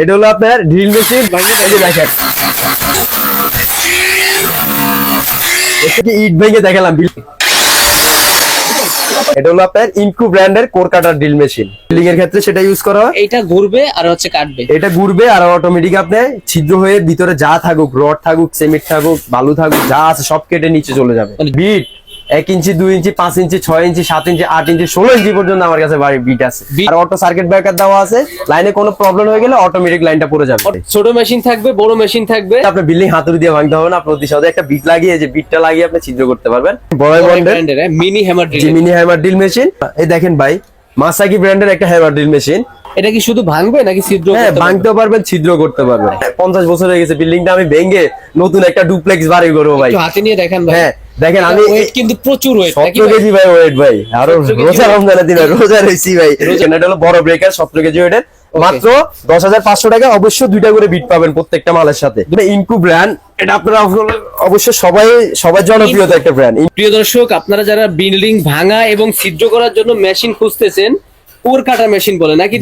এটা হলো আপনার ড্রিল মেশিন ভাঙিয়ে ভেঙে দেখেন। এটা ইট ভেঙে দেখালাম এটা হলো আপনার ইনকু ব্র্যান্ডের core cutter drill machine building এর ক্ষেত্রে সেটা ইউজ করা হয়। এইটা ঘুরবে আর হচ্ছে কাটবে। এটা ঘুরবে আর অটোমেটিক আপনি ছিদ্র হয়ে ভিতরে যা থাকুক রড থাকুক সিমেন্ট থাকুক বালু থাকুক যা আছে সব কেটে নিচে চলে যাবে। মানে- বিট এক ইঞ্চি দুই ইঞ্চি পাঁচ ইঞ্চি ছয় ইঞ্চি সাত ইঞ্চি আট ইঞ্চি ষোলো ইঞ্চি পর্যন্ত আমার কাছে বাড়ি বিট আছে। আর অটো সার্কিট ব্রেকার দেওয়া আছে। লাইনে কোনো প্রবলেম হয়ে গেলে অটোমেটিক লাইনটা পড়ে যাবে। ছোট মেশিন থাকবে বড় মেশিন থাকবে। আপনার বিল্ডিং হাতুড়ি দিয়ে ভাঙতে হবে না প্রতি সদে একটা বিট লাগিয়ে যে বিটটা লাগিয়ে আপনি ছিদ্র করতে পারবেন। বড় ব্র্যান্ডের মিনি হ্যামার ড্রিল জিমিনি হ্যামার ড্রিল মেশিন এই দেখেন ভাই মাসাকি ব্র্যান্ডের একটা হ্যামার ড্রিল মেশিন এটা কি শুধু ভাঙবে নাকি ছিদ্র হ্যাঁ? ভাঙতেও পারবেন ছিদ্র করতে পারবেন। পঞ্চাশ বছর হয়ে গেছে বিল্ডিংটা আমি ভেঙে নতুন একটা ডুপ্লেক্স বাড়ি করব ভাই। হাতে নিয়ে দেখেন ভাই। হ্যাঁ দেখেন আমি ওয়েট কিন্তু প্রচুর ওয়েট নাকি সতেরো ভাই? কেজি ভাই ওয়েট ভাই। আরও 17 রোজা? রমজানের দিনে রোজা রয়েছি ভাই। এটা হলো বড় ব্রেকার সতেরো কেজি ওয়েটের মাত্র দশ হাজার পাঁচশো টাকা অবশ্যই দুইটা করে বিট পাবেন প্রত্যেকটা মালের সাথে। ইনকু ব্র্যান্ড এটা আপনারা অবশ্যই সবাই সবার জনপ্রিয়তা একটা ব্র্যান্ড প্রিয় দর্শক আপনারা যারা বিল্ডিং ভাঙা এবং ছিদ্র করার জন্য মেশিন খুঁজতেছেন কোর কাটার মেশিন বলে নাকি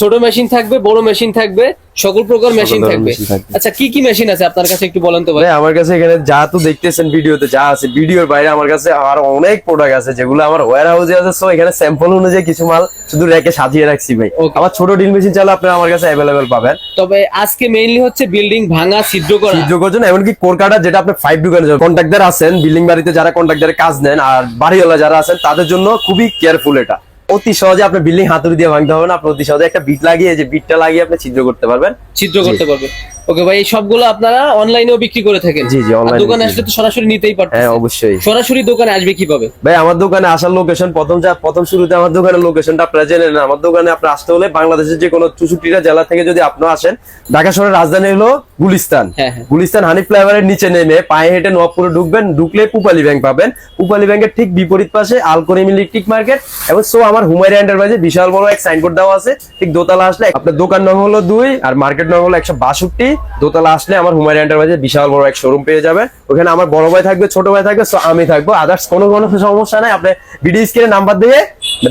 ছোট মেশিন থাকবে বড় মেশিন থাকবে সকল প্রকার মেশিন থাকবে। আচ্ছা কি কি মেশিন আছে আপনার কাছে একটু বলেন তো ভাই? আমার কাছে এখানে যা তো দেখতেছেন ভিডিওতে যা আছে ভিডিওর বাইরে আমার কাছে আর অনেক প্রোডাক্ট আছে যেগুলো আমার ওয়্যার হাউসে আছে সো এখানে স্যাম্পল অনুযায়ী কিছু মাল শুধু রেখে সাজিয়ে রাখছি ভাই. আমার ছোট ড্রিল মেশিন চাইলে আপনারা আমার কাছে অ্যাভেলেবেল পাবেন। তবে আজকে মেইনলি হচ্ছে বিল্ডিং ভাঙা ছিদ্র করা। ছিদ্র করছেন এমনকি কোরকাটা যেটা আপনি ফাইভ দোকানে যাবেন কন্ট্রাক্টর আছেন বিল্ডিং বাড়িতে যারা কন্ট্রাক্টরের কাজ নেন আর বাড়িওয়ালা যারা আছেন তাদের জন্য খুবই কেয়ারফুল এটা। অতি সহজে আপনার বিল্ডিং হাতুড়ি দিয়ে ভাঙতে হবে না আপনি অতি সহজে একটা বিট লাগিয়ে যে বিটটা লাগিয়ে আপনি ছিদ্র করতে পারবেন। ছিদ্র করতে পারবে ওকে ভাই এই সবগুলো আপনারা অনলাইনেও বিক্রি করে থাকেন। জি, জি, online দোকানে আসলে তো সরাসরি নিতেই পারতেন হ্যাঁ অবশ্যই। সরাসরি দোকানে আসবে কীভাবে? ভাই আমার দোকানে আসার লোকেশন প্রথম যা প্রথম শুরুতে আমার দোকানের লোকেশনটা আপনারা জেনে নেন। আমার দোকানে আপনি আসতে হলে বাংলাদেশের যে কোনো চৌষট্টিটা জেলা থেকে যদি আপনি আসেন ঢাকা শহরের রাজধানী হলো গুলিস্তান। হ্যাঁ, হ্যাঁ। গুলিস্তান হানি ফ্লাইওভারের নিচে নেমে পায়ে হেঁটে নবপুরে ঢুকবেন ঢুকলে পুপালি ব্যাংক পাবেন। পুপালি ব্যাংকের ঠিক বিপরীত পাশে আলকরিম ইলেকট্রিক মার্কেট এবং সো আমার হুমায়রা এন্টারপ্রাইজে বিশাল বড় এক সাইনবোর্ড দেওয়া আছে। ঠিক দোতলা আসলে আপনার দোকান নং হলো দুই আর মার্কেট নং হলো একশো বাষট্টি। দোতলা আসলে আমার হুমায়রা এন্টারপ্রাইজে বিশাল বড় এক শোরুম পেয়ে যাবেন ওখানে আমার বড় ভাই থাকবে ছোট ভাই থাকবে সো আমি থাকব। আদার্স কোনো কোনো সমস্যা নাই আপনি ভিডিও স্ক্রিনে নাম্বার দিয়ে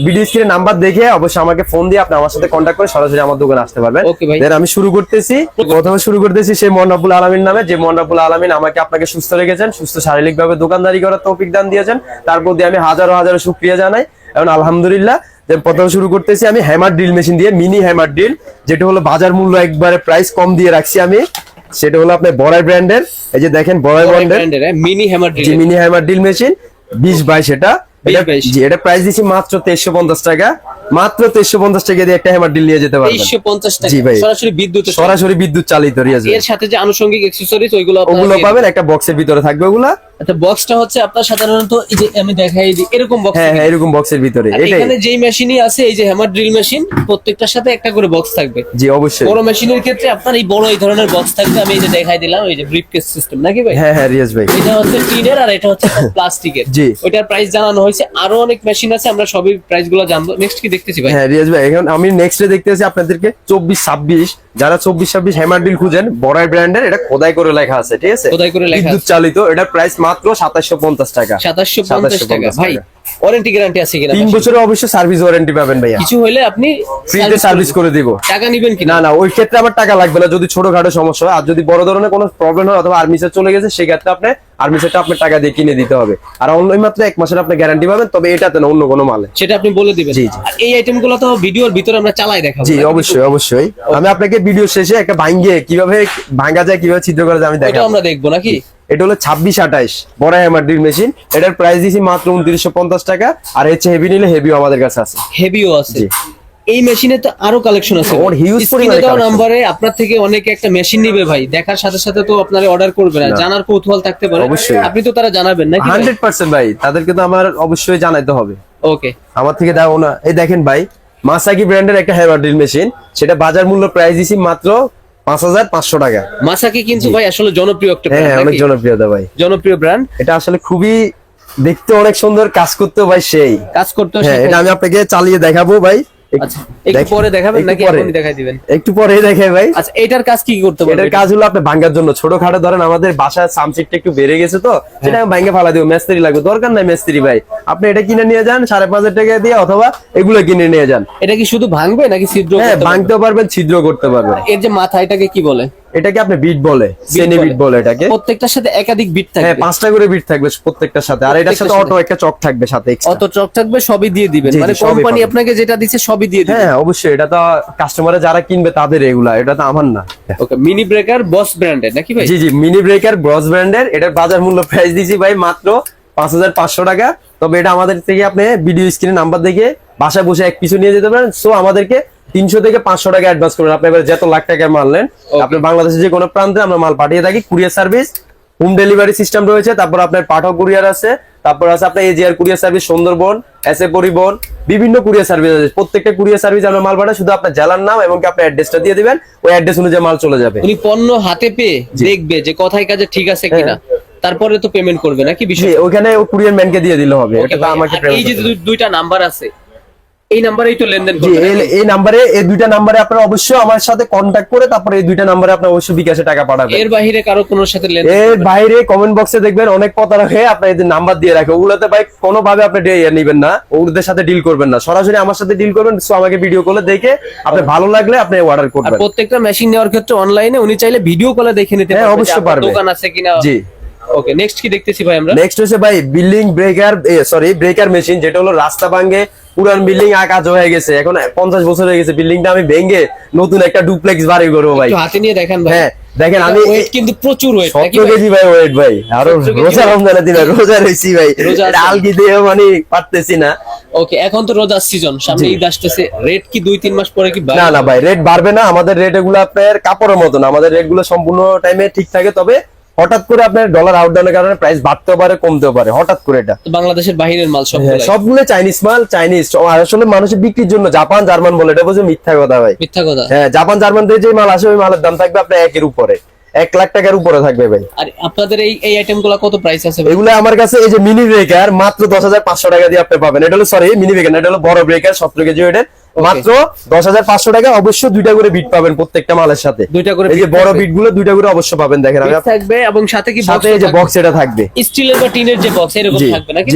ভিডিও স্ক্রিনে নাম্বার দেখে অবশ্যই আমাকে ফোন দিয়ে আপনি আমার সাথে কন্ট্যাক্ট করে সরাসরি আমার দোকানে আসতে পারবেন। Then আমি শুরু করতেছি প্রথমে শুরু করতেছি সেই মন্নাবুল আলমিন নামে যে মন্নাবুল আলমিন আমাকে আপনাকে সুস্থ রেখেছেন সুস্থ শারীরিক ভাবে দোকানদারি করার তৌফিক দান দিয়েছেন। তার প্রতি আমি হাজারো হাজারো শুক্রিয়া জানাই। এখন আলহামদুলিল্লাহ প্রথমে শুরু করতেছি আমি হ্যামার ড্রিল মেশিন দিয়ে মিনি হ্যামার ড্রিল যেটা হলো বাজার মূল্য একবারে প্রাইস কম দিয়ে রাখছি আমি। সেটা হলো আপনার বড়াই ব্র্যান্ডের এই যে দেখেন বড়াই ব্র্যান্ডের mini hammer drill mini hammer drill machine বিশ বাইশ এটা। 20 এটা- 22 এটা প্রাইস দিচ্ছি মাত্র টাকা। মাত্র টাকা দিয়ে একটা হ্যামার ড্রিল নিয়ে যেতে পারবেন। তেইশশো পঞ্চাশ টাকা। জি ভাই। সরাসরি বিদ্যুৎ সরাসরি বিদ্যুৎ চালিত রিয়াজ। এর সাথে যে আনুষঙ্গিক অ্যাক্সেসরিজ ওইগুলো ওগুলো পাবেন একটা বক্সের ভিতরে থাকবে ওগুলা। আচ্ছা বক্সটা হচ্ছে আপনার সাধারণত এই যে আমি দেখাই দিই এরকম বক্স হ্যাঁ হ্যাঁ এরকম বক্সের ভিতরে এটাই। এখানে যেই মেশিনই আছে এই যে হ্যামার ড্রিল মেশিন প্রত্যেকটার সাথে একটা করে বক্স থাকবে। জি অবশ্যই। বড় মেশিনের ক্ষেত্রে আপনার এই বড় এই ধরনের বক্স থাকবে আমি এই যে দেখাই দিলাম এই যে ব্রিফকেস সিস্টেম নাকি ভাই? হ্যাঁ হ্যাঁ রিয়াজ ভাই। এটা হচ্ছে টিনের আর এটা হচ্ছে প্লাস্টিকের। জি। ওইটার প্রাইস জানানো হয়েছে। আরও অনেক মেশিন আছে আমরা সবই প্রাইসগুলো জানব। নেক্সট কি দেখতেছি ভাই? হ্যাঁ রিয়াজ ভাই এখন আমি নেক্সটে দেখতেছি আপনাদেরকে চব্বিশ ছাব্বিশ। যারা চব্বিশ ছাব্বিশ হ্যামার ডিল খুঁজেন বড়াই ব্র্যান্ডের এটা খোদাই করে লেখা আছে ঠিক আছে? খোদাই করে লেখা বিদ্যুৎ চালিত এটার প্রাইস মাত্র সাতাশশো পঞ্চাশ টাকা। সাতাশশো পঞ্চাশ 2750 টাকা। ভাই ওয়ারেন্টি গ্যারান্টি আছে কিনা? তিন বছরের অবশ্যই সার্ভিস ওয়ারেন্টি পাবেন ভাইয়া। কিছু হলে আপনি ফ্রিতে সার্ভিস করে দিব। টাকা নিবেন কিনা? না না ওই ক্ষেত্রে আমার টাকা লাগবে না। যদি ছোটখাটো সমস্যা হয় আর যদি বড় ধরনের কোনো প্রবলেম হয় অথবা আর্মিসের চলে গেছে আপনি আর্মিসেরটা আপনার টাকা দিয়ে কিনে দিতে হবে। আর অন্য মাত্র এক মাসের আপনি গ্যারান্টি পাবেন তবে এটাতে না অন্য কোনো মালে। সেটা আপনি বলে দিবেন। জি। আর এই আইটেমগুলো তো ভিডিওর ভিতরে আমরা চালাই দেখাবো। জি অবশ্যই অবশ্যই। আমি আপনাকে ভিডিও শেষে একটা ভাঙ্গে কীভাবে ভাঙ্গা যায় কীভাবে ছিদ্র করা যায় আমি দেখাবো। আমরা দেখব নাকি? এটা হলো ছাব্বিশ আঠাইশ। বড় হ্যামার ড্রিল মেশিন এটার প্রাইস দিয়েছি মাত্র উনত্রিশশো পঞ্চাশ টাকা। আর হচ্ছে হেভি নিলে হেভিও আমাদের কাছে আছে। হেভিও আছে। এই মেশিনে তো আরও কালেকশন আছে। ওর Screen-এ পরিমাণে collection। নাম্বারে আপনার থেকে অনেকে একটা মেশিন নিবে ভাই। দেখার সাথে সাথে তো আপনার অর্ডার করবে না। জানার কৌতূহল থাকতে পারে। অবশ্যই। আপনি তো তারা জানাবেন নাকি হান্ড্রেড পার্সেন্ট ভাই। তাদেরকে তো আমার অবশ্যই জানাইতে হবে। ওকে। আমার থেকে দাও না। এই দেখেন ভাই মাসাকি ব্র্যান্ডের একটা হ্যামার ড্রিল মেশিন সেটা বাজার মূল্য প্রাইস দিছি মাত্র পাঁচ হাজার পাঁচশো টাকা। মাসাকি কিন্তু ভাই আসলে জনপ্রিয় একটা হ্যাঁ হ্যাঁ, অনেক নাকি? জনপ্রিয়তা ভাই। জনপ্রিয় ব্র্যান্ড এটা আসলে খুবই দেখতে অনেক সুন্দর কাজ করতেও ভাই সেই। কাজ করতে হ্যাঁ এটা আমি আপনাকে চালিয়ে দেখাবো ভাই। আচ্ছা একটু পরে দেখাবেন নাকি এখনই দেখাই দিবেন? একটু পরে দেখে ভাই। আচ্ছা এটার কাজ কি করতে এটার কাজ হলো আপনি ভাঙ্গার জন্য। ছোটখাটো ধরেন আমাদের বাসার একটু বেড়ে গেছে তো হ্যাঁ। সেটা আমি ভাঙ্গে ফালা দিব। মেস্ত্রি লাগবে। দরকার নাই মেস্ত্রি ভাই। আপনি এটা কিনে নিয়ে যান সাড়ে পাঁচ হাজার টাকা দিয়ে অথবা এগুলো কিনে নিয়ে যান। এটা কি শুধু ভাঙবে নাকি ছিদ্র হ্যাঁ ভাঙতে পারবেন ছিদ্র করতে পারবেন। এর যে মাথা এটাকে কি বলে? এটাকে আপনি বিট বলে সেনি বিট বলে। এটাকে। প্রত্যেকটার সাথে একাধিক বিট থাকবে। হ্যাঁ পাঁচটা করে বিট থাকবে প্রত্যেকটার সাথে। আর এটার সাথে অটো একটা চক থাকবে সাথে। অত চক থাকবে সবই দিয়ে দিবেন। মানে কোম্পানি আপনাকে যেটা দিচ্ছে সবই দিয়ে দিবে হ্যাঁ অবশ্যই। এটা তো কাস্টমারে যারা কিনবে তাদের এগুলা এটা তো আমার না। ওকে মিনি ব্রেকার বস ব্র্যান্ডের নাকি ভাই? জি জি মিনি ব্রেকার ব্রস ব্র্যান্ডের এটার বাজার মূল্য প্রাইস দিয়েছি ভাই মাত্র পাঁচ হাজার পাঁচশো টাকা। তবে এটা আমাদের থেকে আপনি ভিডিও স্ক্রিনে নাম্বার দেখে বাসায় বসে এক পিছু নিয়ে যেতে পারেন। সো আমাদেরকে তিনশো থেকে পাঁচশো টাকা অ্যাডভান্স করবেন। আপনি এবার যত লাখ টাকার মাল নেন আপনি বাংলাদেশের যে কোনো প্রান্তে আমরা মাল পাঠিয়ে থাকি। Courier service home delivery system রয়েছে তারপর আপনার পাঠক কুরিয়ার আছে তারপর আছে আপনার AGR courier service Sundarban S A Paribahan বিভিন্ন কুরিয়ার সার্ভিস আছে। প্রত্যেকটা কুরিয়ার সার্ভিস আমরা মাল পাঠাই শুধু আপনার জেলার নাম এবং আপনার অ্যাড্রেসটা দিয়ে দিবেন ওই অ্যাড্রেস অনুযায়ী মাল চলে যাবে। উনি পণ্য হাতে পেয়ে দেখবে যে কথায় কাজে ঠিক আছে কিনা। তারপরে তো পেমেন্ট করবে নাকি বিষয় ওখানে কুরিয়ার ম্যানকে দিয়ে দিলে হবে। এটা আমাকে এই যে দুইটা নাম্বার আছে এই নাম্বারেই তো লেনদেন জি করবে এই- এই নাম্বারে এই দুইটা নাম্বারে আপনারা অবশ্যই আমার সাথে কন্ট্যাক্ট করে তারপরে এই দুইটা নাম্বারে আপনার অবশ্যই বিকাশে টাকা পাঠাবেন। এর বাইরে কারও কোনো সাথে লেনদেন এর বাইরে কমেন্ট বক্সে দেখবেন অনেক প্রতারক হয়ে আপনার এদের নাম্বার দিয়ে রাখে। ওগুলোতে ভাই কোনো ভাবে আপনি ডে- ইয়ে নিবেন না ওদের সাথে ডিল করবেন না। সরাসরি আমার সাথে ডিল করবেন সো আমাকে ভিডিও কলে দেখে আপনি ভালো লাগলে আপনি অর্ডার করবেন। প্রত্যেকটা মেশিন নেওয়ার ক্ষেত্রে অনলাইনে উনি চাইলে ভিডিও কলে দেখে নিতে হ্যাঁ, অবশ্যই যে আপনার পারবে। দোকান আছে কিনা। জি। ওকে নেক্সট কি দেখতেছি ভাই আমরা? নেক্সট হচ্ছে ভাই building breaker sorry breaker machine যেটা হলো রাস্তা ভাঙ্গে পুরান বিল্ডিং আকাজ হয়ে গেছে। এখন পঞ্চাশ বছর হয়ে গেছে বিল্ডিংটা আমি ভেঙে নতুন একটা ডুপ্লেক্স বাড়ি করব ভাই। হাতে নিয়ে দেখান ভাই। হ্যাঁ দেখেন আমি কিন্তু প্রচুর ওয়েট সত্তর কেজি ভাই ওয়েট ভাই। আরও রোজা weight? রমজানের দিনে রোজা রয়েছি ভাই? আলগি দিয়ে মানে পারতেছি না। ওকে এখন তো রোজার সিজন সামনে ঈদ আসতেছে। রেট কি দুই তিন মাস পরে কি না না ভাই রেট বাড়বে না। আমাদের রেট এগুলো আপনার কাপড়ের মতো না আমাদের রেটগুলো সম্পূর্ণ টাইমে ঠিক থাকে তবে হঠাৎ করে আপনার ডলার আউট ডাউনের কারণে প্রাইস বাড়তেও পারে কমতেও পারে। হঠাৎ করে এটা। বাংলাদেশের বাহিরের মাল সব হ্যাঁ, সবগুলো চাইনিজ মাল চাইনিজ আসলে মানুষের বিক্রির জন্য জাপান জার্মান বলে এটা বলছে মিথ্যা কথা ভাই। মিথ্যা কথা। হ্যাঁ জাপান জার্মান যে মাল আসে ওই মালের দাম থাকবে আপনার একের উপরে। এক লাখ টাকার উপরে থাকবে ভাই। আর আপনাদের এই এই আইটেমগুলা কত প্রাইস আছে এগুলো আমার কাছে এই যে মিনি ব্রেকার মাত্র দশ হাজার পাঁচশো টাকা দিয়ে আপনি পাবেন। এটা হলো সরি মিনি ব্রেকার এটা হলো বড় ব্রেকার সতেরো কেজি ওয়েটের মাত্র দশ হাজার পাঁচশো টাকা অবশ্যই দুইটা করে বিট পাবেন প্রত্যেকটা মালের সাথে। দুইটা করে এই যে বড় বিটগুলো দুইটা করে অবশ্যই পাবেন দেখেন থাকবে এবং সাথে কি সাথে যে বক্স এটা থাকবে। স্টিলের বা টিনের যে বক্স এরকম থাকবে নাকি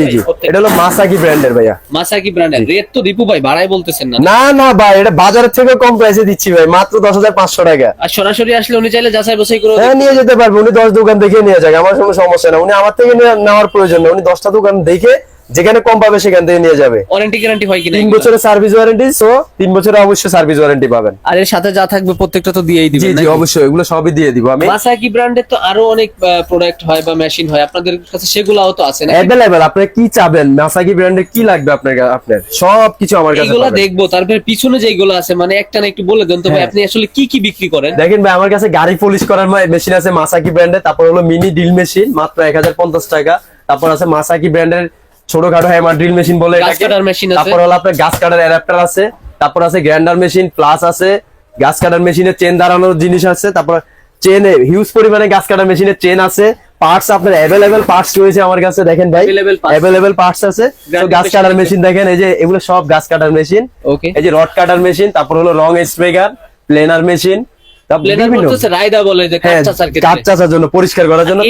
এটা হলো মাসাকি ব্র্যান্ডের ভাইয়া। মাসাকি ব্র্যান্ডের রেট তো দীপু ভাই বাড়াই বলতেছেন না। না না ভাই এটা বাজারের থেকে কম প্রাইসে দিচ্ছি ভাই মাত্র দশ হাজার পাঁচশো টাকা। আর সরাসরি আসলে উনি চাইলে যাচাই বাছাই করে হ্যাঁ নিয়ে যেতে পারবে উনি দশ দোকান দেখে নিয়ে যাবে আমার কোনো সমস্যা না উনি আমার থেকে নেওয়ার প্রয়োজন না উনি দশটা দোকান দেখে যেখানে কম পাবে সেখান থেকে নিয়ে যাবে। ওয়ারেন্টি গ্যারান্টি হয় কিনা তিন বছরের সার্ভিস ওয়ারেন্টি সো তিন বছরের অবশ্যই সার্ভিস ওয়ারেন্টি পাবেন। আর এর সাথে যা থাকবে প্রত্যেকটা তো দিয়েই দিবেন জি অবশ্যই এগুলো সবই দিয়ে দিব আমি। মাসাকি ব্র্যান্ডের তো আরও অনেক প্রোডাক্ট হয় বা মেশিন হয়। আপনাদের কাছে সেগুলাও তো আছে না অ্যাভেলেবেল আপনার কি চাবেন? মাসাকি ব্র্যান্ডের কি লাগবে আপনার আপনার? সব কিছু আমার কাছে এগুলা। দেখব তারপরে পিছনে যেগুলো আছে মানে একটা না একটু বলে দেন তো ভাই হ্যাঁ। আপনি আসলে কি কি বিক্রি করেন? দেখেন ভাই আমার কাছে গাড়ি পলিশ করার মেশিন আছে মাসাকি ব্র্যান্ডের তারপর হলো মিনি ড্রিল মেশিন মাত্র এক হাজার পঞ্চাশ টাকা। তারপর আছে মাসাকি ব্র্যান্ডের ছোটখাটো হ্যামার ড্রিল মেশিন বলে। তারপর হলো আপনার গাছ কাটার অ্যাডাপ্টার আছে। তারপর আছে গ্রাইন্ডার মেশিন প্লাস আছে গাছ কাটার মেশিনের চেন দাঁড়ানোর জিনিস আছে। তারপর চেনে হিউজ পরিমাণে গাছ কাটার মেশিনের চেন আছে। পার্টস আপনার অ্যাভেলেবেল পার্টস রয়েছে আমার কাছে দেখেন ভাই। অ্যাভেলেবেল পার্টস আছে। তো গাছ কাটার মেশিন দেখেন এই যে এগুলো সব গাছ কাটার মেশিন ওকে এই যে রড কাটার মেশিন তারপর হলো রং স্প্রেগার প্লেনার মেশিন হ্যাঁ জন্য পরিষ্কার করার জন্য।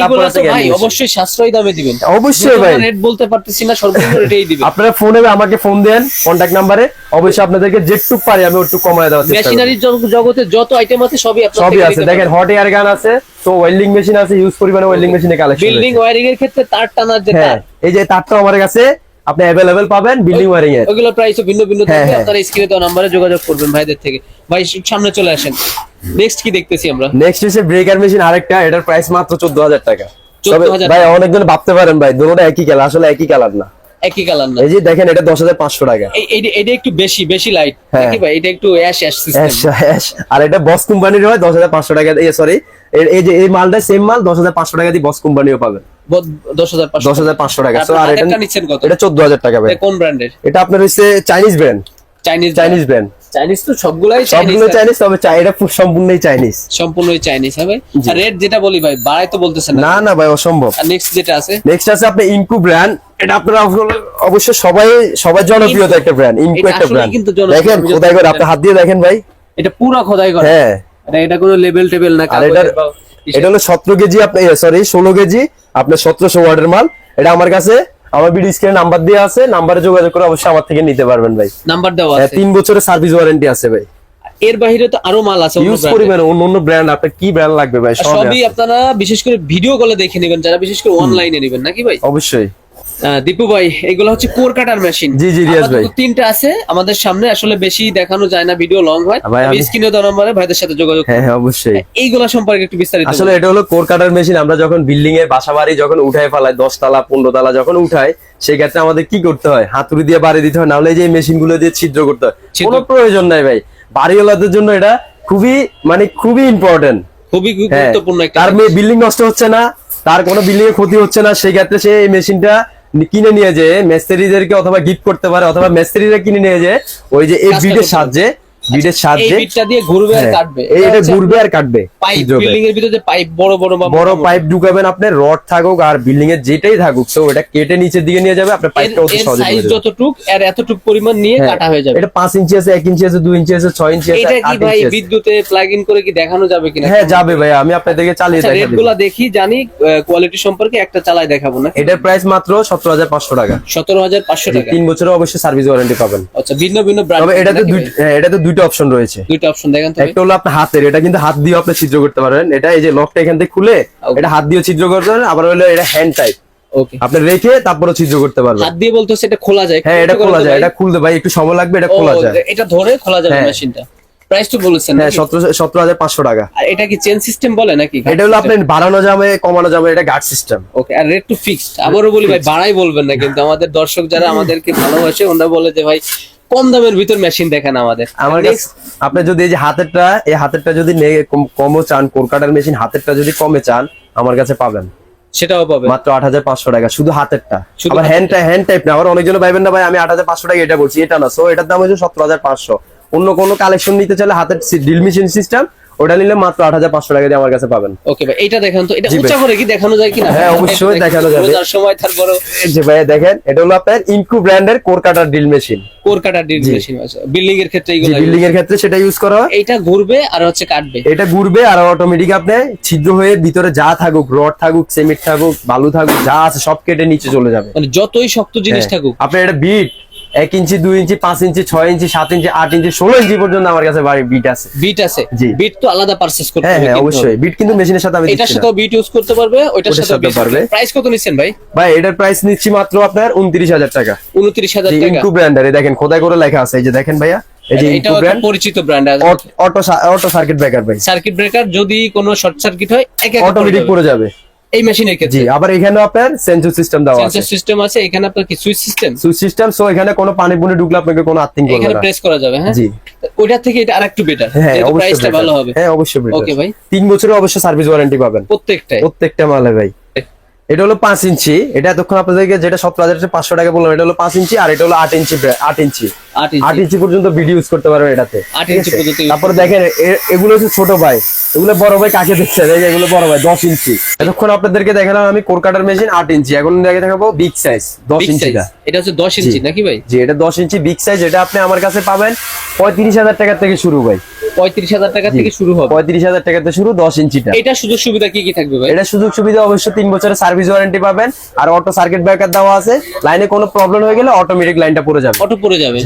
অবশ্যই সাশ্রয়ী দামে দিবেন। অবশ্যই ভাই। রেট বলতে পারতেছি না সর্বনিম্ন রেটেই দিবেন। আপনারা ফোনে আমাকে ফোন দেন কন্ট্যাক্ট নাম্বারে অবশ্যই আপনাদেরকে যেটুক পারি আমি ওটুক কমায় দেওয়ার চেষ্টা করব। মেশিনারি জগতে যত আইটেম আছে সবই সবই আছে। দেখেন হট এয়ার গান আছে তো ওয়েল্ডিং মেশিন আছে ইউজ পরিমাণে ওয়েল্ডিং মেশিনে কালেকশন বিল্ডিং ওয়্যারিং এর ক্ষেত্রে তার টানার যে হ্যাঁ তার। এই যে তারটা আমার কাছে আপনি পাবেন বিল্ডিং ওয়ারিং এর। ওইগুলো প্রাইসও ভিন্ন ভিন্ন হ্যাঁ, থাকবে। আপনারা স্ক্রিনে দেওয়া নাম্বারে যোগাযোগ করবেন ভাইদের থেকে। ভাই সামনে চলে আসেন। নেক্সট কি দেখতেছি আমরা? নেক্সট হচ্ছে ব্রেকার মেশিন আরেকটা এটার প্রাইস মাত্র চোদ্দ হাজার টাকা। তবে 14,000 ভাই অনেকজন ভাবতে পারেন ভাই দুটোটা একই কালার আসলে একই কালার না। একই কালার না। এই যে দেখেন এটা দশ হাজার পাঁচশো টাকা। এই- এই- এটা একটু বেশি বেশি লাইট হ্যাঁ। নাকি ভাই এটা একটু অ্যাশ অ্যাশ সিস্টেম অ্যাশ। আর এটা বস কোম্পানির হয় দশ হাজার পাঁচশো টাকা সরি এই যে এই মালটা সেম মাল দশ হাজার পাঁচশো টাকা দিয়ে বস কোম্পানিও পাবেন দশ হাজার পাঁচশো দশ হাজার পাঁচশো টাকা। So, আপনার আর এটা নিচ্ছেন কত? এটা চোদ্দ হাজার টাকা ভাই। এটা কোন ব্র্যান্ডের এটা আপনার হচ্ছে Chinese brand Chinese Chinese brand Chinese তো সবগুলাই সবগুলো চাইনিজ তবে এটা পুরো সম্পূর্ণই চাইনিজ সম্পূর্ণই চাইনিজ হবে। আর রেট যেটা বলি ভাই বাড়াই তো বলতেছেন না। না না ভাই অসম্ভব। আর নেক্সট যেটা আছে? নেক্সট আছে আপনার ইনকু ব্র্যান্ড এটা আপনারা অবশ্যই সবাই সবার জনপ্রিয়তা একটা ব্র্যান্ড ইনকু একটা ব্র্যান্ড দেখেন কোথায় করে আপনি হাত দিয়ে দেখেন ভাই। এটা পুরো খোদাই করা হ্যাঁ। এটা এটা কোনো লেভেল টেবিল না ইসের। এটা হলো সতেরো কেজি আপনার সরি ষোলো কেজি আপনার সতেরোশো ওয়ার্ডের মাল। এটা আমার কাছে আমার বিডি স্ক্রিনে নাম্বার দেওয়া আছে নাম্বারে যোগাযোগ করে অবশ্যই আমার থেকে নিতে পারবেন ভাই। নাম্বার দেওয়া হ্যাঁ, আছে তিন বছরের সার্ভিস ওয়ারেন্টি আছে ভাই। এর বাইরে তো আরও মাল আছে অন্য ইউজ। করিবেন অন্য অন্য ব্র্যান্ড আপনার কি ব্র্যান্ড লাগবে ভাই? সবই আপনারা বিশেষ করে ভিডিও কলে দেখে নেবেন যারা বিশেষ করে অনলাইনে নেবেন নাকি ভাই? অবশ্যই। দীপু ভাই এগুলো হচ্ছে কোর কাটার মেশিন জি, জি, রিয়াজ ভাই। তিনটা আছে আমাদের সামনে আসলে বেশি দেখানো যায় না ভিডিও লং হয়। আমি স্ক্রিনে দেওয়া নম্বরে ভাইদের সাথে যোগাযোগ হ্যাঁ হ্যাঁ অবশ্যই। এইগুলা সম্পর্কে একটু বিস্তারিত আসলে এটা হলো কোর কাটার মেশিন আমরা যখন বিল্ডিং এর বাসা বাড়ি যখন উঠায় ফেলাই দশ তালা পনেরো তালা যখন উঠাই সেই ক্ষেত্রে আমাদের কি করতে হয়? হাতুড়ি দিয়ে বাড়ি দিতে হয় নাহলে এই যে মেশিনগুলো দিয়ে ছিদ্র করতে হয়। কোনো প্রয়োজন নাই ভাই। বাড়িওয়ালাদের জন্য এটা খুবই মানে খুবই ইম্পর্টেন্ট খুবই হ্যাঁ গুরুত্বপূর্ণ তার বিল্ডিং নষ্ট হচ্ছে না তার কোনো বিল্ডিং এ ক্ষতি হচ্ছে না সেই ক্ষেত্রে সে এই মেশিনটা কিনে নিয়ে যে মেস্ত্রিদেরকে অথবা গিফট করতে পারে অথবা মেস্ত্রিরা কিনে নিয়ে যে ওই যে এই কাজটা বিডের সাহায্যে বিডের সাহায্যে বিটটা দিয়ে ঘুরবে আর হ্যাঁ, কাটবে। এটা ঘুরবে আর কাটবে পাইপ বিল্ডিং এর ভিতরে যে পাইপ বড় বড় বড়। পাইপ ঢুকাবেন আপনার রড থাকুক আর বিল্ডিং এর যেটাই থাকুক তো ওটা কেটে নিচের দিকে নিয়ে যাবে আপনার পাইপটা অতি সহজে সাইজ যতটুক আর এতটুক পরিমাণ নিয়ে হ্যাঁ, কাটা হয়ে যাবে। এটা পাঁচ ইঞ্চি আছে এক ইঞ্চি আছে দুই ইঞ্চি আছে ছয় ইঞ্চি আছে এটা কি ভাই বিদ্যুতে প্লাগ ইন করে কি দেখানো যাবে কিনা? হ্যাঁ যাবে ভাই আমি আপনাদেরকে চালিয়ে আচ্ছা দেখা রেট দিবগুলা দেখি জানি কোয়ালিটি সম্পর্কে একটা চালাই দেখাবো না। এটার প্রাইস মাত্র সতেরো হাজার পাঁচশো টাকা। সতেরো হাজার পাঁচশো টাকা। তিন বছরের অবশ্যই সার্ভিস ওয়ারেন্টি পাবেন। আচ্ছা ভিন্ন ভিন্ন ব্র্যান্ড তবে এটাতে দুইটা অপশন রয়েছে। দুইটা অপশন দেখেন তো একটা হলো আপনার হাতের এটা কিন্তু হাত দিয়ে আপনি ছিদ্র করতে পারবেন। এটা এই যে লকটা এখান থেকে খুলে এটা হাত দিয়ে ছিদ্র করতে পারেন আবার হলো এটা হ্যান্ড টাইপ ওকে আপনি রেখে তারপরে ছিদ্র করতে পারবেন। হাত দিয়ে বলতো সেটা খোলা যায়। হ্যাঁ এটা খোলা যায়। এটা খুলতে ভাই একটু সময় লাগবে এটা খোলা যায়। এটা ধরে খোলা যাবে হ্যাঁ। মেশিনটা। প্রাইস তো বলেছেন হ্যাঁ নাকি? সতেরো সতেরো হাজার পাঁচশো টাকা। আর এটা কি চেন সিস্টেম বলে নাকি? এটা হলো আপনার বাড়ানো যাবে কমানো যাবে এটা গার্ড সিস্টেম ওকে আর রেট টু ফিক্সড আবারও বলি ভাই বাড়াই বলবেন না কিন্তু আমাদের দর্শক যারা আমাদেরকে ভালোবাসে ওনারা বলে যে ভাই কম দামের ভিতর মেশিন দেখেন আমাদের। আমার আপনি যদি এই যে হাতেরটা এই হাতেরটা যদি কমও চান কোরকাটার মেশিন হাতেরটা যদি কমে চান আমার কাছে পাবেন। সেটাও পাবে মাত্র আট হাজার পাঁচশো টাকা শুধু হাতেরটা। আবার হ্যান্ড হাতেরটা। হ্যান্ড টাইপ না আবার অনেকজন ভাইবেন না ভাই আমি আট হাজার পাঁচশো টাকা এটা বলছি এটা না। সো এটার দাম হচ্ছে সতেরো হাজার পাঁচশো। অন্য কোনো কালেকশন নিতে চাইলে হাতের ড্রিল মেশিন সিস্টেম ওটা নিলে মাত্র আট হাজার পাঁচশো টাকা দিয়ে আমার কাছে পাবেন। ওকে ভাই এটা দেখান তো এটা। উঁচা করে কি দেখানো যায় কিনা? হ্যাঁ, অবশ্যই দেখানো যাবে। রোজার সময় তারপর এই যে ভাই দেখেন এটা হলো আপনার ইনকু ব্র্যান্ডের core cutter drill machine core cutter drill machine আছে বিল্ডিং এর ক্ষেত্রে এগুলো বিল্ডিং এর ক্ষেত্রে সেটা ইউজ করা হয়। এইটা ঘুরবে আর হচ্ছে কাটবে। এটা ঘুরবে আর অটোমেটিক আপনি ছিদ্র হয়ে ভিতরে যা থাকুক রড থাকুক সিমেন্ট থাকুক বালু থাকুক যা আছে সব কেটে নিচে চলে যাবে। মানে যতই শক্ত জিনিস হ্যাঁ। থাকুক। আপনি এটা বিট এক ইঞ্চি দুই ইঞ্চি পাঁচ ইঞ্চি ছয় ইঞ্চি সাত ইঞ্চি আট ইঞ্চি ষোলো ইঞ্চি পর্যন্ত আমার কাছে বাড়ি বিট আছে। বিট আছে? জি। বিট তো আলাদা পারচেজ করতে হ্যাঁ হবে হ্যাঁ অবশ্যই। বিট কিন্তু মেশিনের সাথে আমি এটার। সাথেও বিট ইউজ করতে পারবে ওইটার সাথে পারবে। প্রাইস কত নিচ্ছেন ভাই? ভাই এটার প্রাইস নিচ্ছি মাত্র আপনার উনত্রিশ হাজার টাকা। উনত্রিশ হাজার টাকা। ইনকু ব্র্যান্ডার দেখেন খোদাই করে লেখা আছে এই যে দেখেন ভাইয়া পরিচিত brand auto auto circuit breaker ভাই। সার্কিট ব্রেকার যদি কোনো শর্ট সার্কিট হয় অটোমেটিক পড়ে যাবে। এই মেশিনের জি ক্ষেত্রে আবার এখানেও আপনার সেন্সর সিস্টেম দেওয়া আছে। সেন্সর সিস্টেম আছে এখানে আপনার কি switch system switch system so এখানে কোনো পানি পুনি ঢুকলে আপনাকে কোনো আর্থিং করবে এখানে প্রেস করা যাবে হ্যাঁ? জি। ওইটার থেকে এটা আরেকটু বেটার হ্যাঁ প্রাইসটা ভালো হবে। হ্যাঁ অবশ্যই better। ওকে ভাই। তিন বছরের অবশ্যই সার্ভিস ওয়ারেন্টি পাবেন। প্রত্যেকটা প্রত্যেকটা মালে ভাই। এটা হলো পাঁচ ইঞ্চি। এটা এতক্ষণ আপনাদেরকে যেটা সতেরো হাজার পাঁচশো টাকা বললাম এটা হলো পাঁচ ইঞ্চি আর এটা হলো আট ইঞ্চি আট ইঞ্চি। আট আট ইঞ্চি ইঞ্চি পর্যন্ত ভিডিও ইউজ করতে পারবে এটাতে। আট ঠিক ইঞ্চি পর্যন্ত তারপরে দেখেন এগুলো হচ্ছে ছোট ভাই। এগুলো বড় ভাই কাকে যে এগুলো বড় ভাই দশ ইঞ্চি এতক্ষণ আপনাদেরকে দেখালাম আমি কোরকাটার মেশিন আট ইঞ্চি এখন দেখে দেখাবো বিগ সাইজ দশ Big ইঞ্চিটা এটা। হচ্ছে দশ ইঞ্চি নাকি ভাই? জি এটা দশ ইঞ্চি বিগ সাইজ এটা আপনি আমার কাছে পাবেন পঁয়ত্রিশ হাজার টাকা থেকে শুরু ভাই। পঁয়ত্রিশ হাজার টাকা থেকে শুরু হবে। পঁয়ত্রিশ হাজার টাকাতে শুরু দশ ইঞ্চিটা এটা সুযোগ সুবিধা কি কি থাকবে ভাই? এটা সুযোগ সুবিধা অবশ্যই তিন বছরের সার্ভিস ওয়ারেন্টি পাবেন। আর অটো সার্কিট ব্রেকার দেওয়া আছে। লাইনে কোনো প্রবলেম হয়ে গেলে অটোমেটিক লাইনটা পড়ে যাবে। অটো পড়ে যাবে।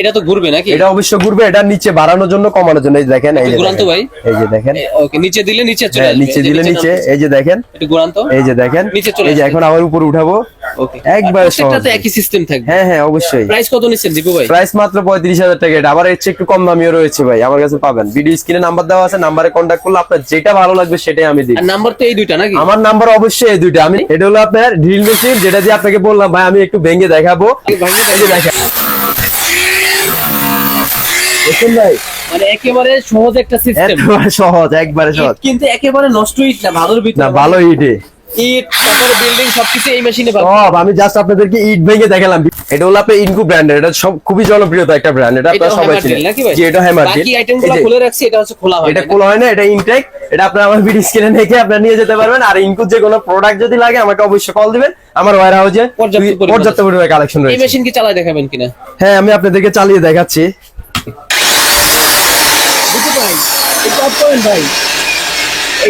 এটা তো ঘুরবে নাকি? এটা অবশ্যই ঘুরবে এটা নিচে বাড়ানোর জন্য কমানোর জন্য এই দেখেন এই যে। ভাই। এই যে দেখেন। ওকে নিচে দিলে নিচে চলে হ্যাঁ আসবে। নিচে দিলে নিচে এই যে দেখেন। একটু ঘুরান তো। এই যে দেখেন নিচে চলে এই যে এখন আবার উপরে উঠাবো। ওকে। একবারে প্রত্যেকটাতে একই সিস্টেম থাকবে। হ্যাঁ হ্যাঁ অবশ্যই। প্রাইস কত নিচ্ছেন দীপু ভাই? প্রাইস মাত্র পঁয়ত্রিশ হাজার টাকা এটা। আবার একটু কম দামিও রয়েছে ভাই আমার কাছে পাবেন। ভিডিও স্ক্রিনে নাম্বার দেওয়া আছে নাম্বারে কন্ট্যাক্ট করলে আপনার যেটা ভালো লাগবে সেটাই আমি দিই। আর নাম্বার তো এই দুইটা নাকি? আমার নাম্বার অবশ্যই এই দুইটা। আমি এটা হলো আপনার ড্রিল মেশিন যেটা দিয়ে আপনাকে বললাম ভাই আমি একটু ভেঙে দেখাবো। যে ভাই। মানে একেবারে সহজ একটা সিস্টেম একেবারে সহজ একবারে সহজ। কিন্তু একেবারে নষ্ট ইট না ভালোর না ভালো ইটে। ইট তারপরে বিল্ডিং সবকিছু এই মেশিনে পাবেন। সব আমি জাস্ট আপনাদেরকে ইট ভেঙে দেখালাম। এটা হলো আপনার ইনকু ব্র্যান্ডের এটা সব খুবই জনপ্রিয়তা একটা ব্র্যান্ড এটা আপনারা সবাই চিনেন। এটা হ্যামার বাকি আইটেমগুলো খুলে রাখছি এটা হচ্ছে খোলা হয় এটা খোলা হয় না এটা ইনটেক এটা আপনার আমার ভিডিও স্ক্রিনে দেখে আপনারা নিয়ে যেতে পারবেন। আর ইনকুর যে কোনো প্রোডাক্ট যদি লাগে আমাকে অবশ্যই কল দিবেন। আমার ওয়ার হাউসে পর্যাপ্ত পরিমাণে। কালেকশন এই মেশিন কি চালাই দেখাবেন কিনা? হ্যাঁ আমি আপনাদেরকে চালিয়ে দেখাচ্ছি। এটা ভাই।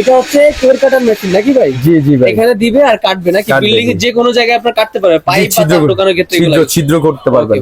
এটা হচ্ছে কোর কাটার মেশিন নাকি ভাই? জি জি ভাই। এখানে দিবে আর কাটবে নাকি বিল্ডিং এর যে কোনো জায়গায় আপনার কাটতে পারবে পাইপ বা ছিদ্র তার ক্ষেত্রে ছিদ্র করতে পারবেন।